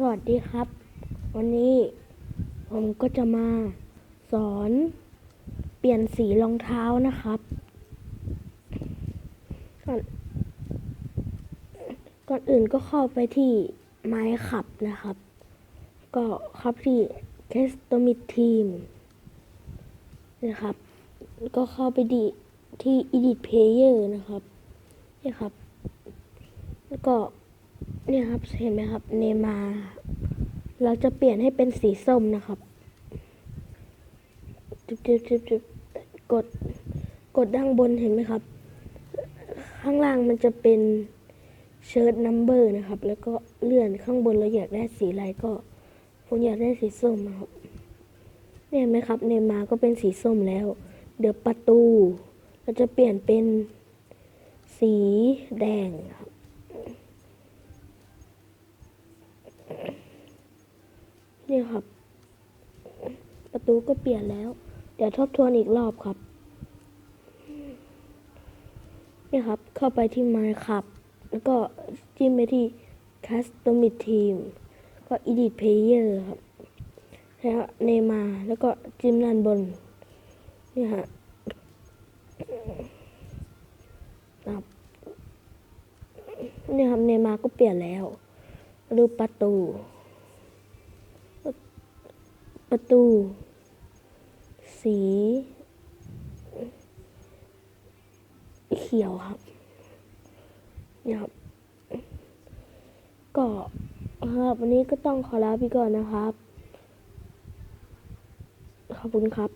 สวัสดีครับ วันนี้ผมก็จะมาสอนเปลี่ยนสีรองเท้านะครับ ก่อนก่อนอื่นก็เข้าไปที่ไม้ขับนะครับ ก็เข้าที่ Customit Team นะครับ ก็เข้าไปดีที่ Edit Player นะครับนี่ครับ แล้วก็ เนี่ยครับเห็นไหมครับ เนมา เราจะเปลี่ยนให้เป็นสีส้มนะครับจุบจุบจุบจุบกดกดด้านบนเห็นไหมครับ ข้างล่างมันจะเป็นเชิร์ตนัมเบอร์นะครับ แล้วก็เลื่อนข้างบนเราอยากได้สีอะไรก็ผมอยากได้สีส้มครับเนี่ยเห็นไหมครับเนมาก็เป็นสีส้มแล้ว เดี๋ยวประตู เราจะเปลี่ยนเป็นสีแดงครับ นี่ครับ ประตูก็เปลี่ยนแล้ว เดี๋ยวทบทวนอีกรอบครับ นี่ครับ เข้าไปที่ My ครับแล้วก็จิ้มไปที่ Custom Team ก็ Edit Player ครับ แล้วเนมาแล้วก็จิ้มด้านบน นี่ฮะครับนี่ครับเนมาก็เปลี่ยนแล้วดูประตู ประตู สี เขียวครับเนี่ยครับ ก็ครับวันนี้ก็ต้องขอลาไปก่อนนะครับ ขอบคุณครับ